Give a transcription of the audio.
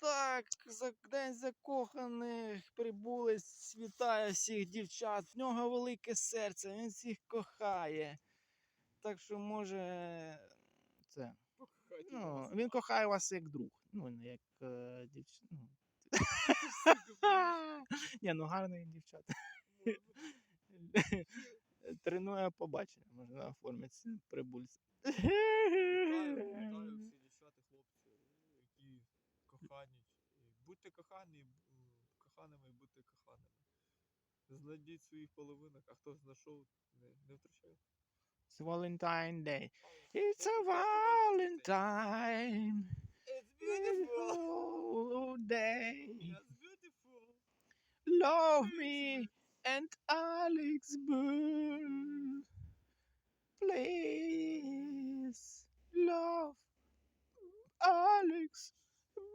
Так, за день закоханих прибулець вітає всіх дівчат. В нього велике серце, він всіх кохає. Так що може. Це. Ну, він кохає вас як друг. Ну, не як е, дівчина. Ну. Ні, ну гарний дівчат. Тренує побачення, можна оформити прибульця. коханіть. Будьте кохані, коханими і будьте коханими. Знайдіть своїх половинок, а хто знайшов, не, не втрачайте. It's Valentine Day. It's a Valentine. It's beautiful day. It's beautiful. Love me and Alex Bull. Please love Alex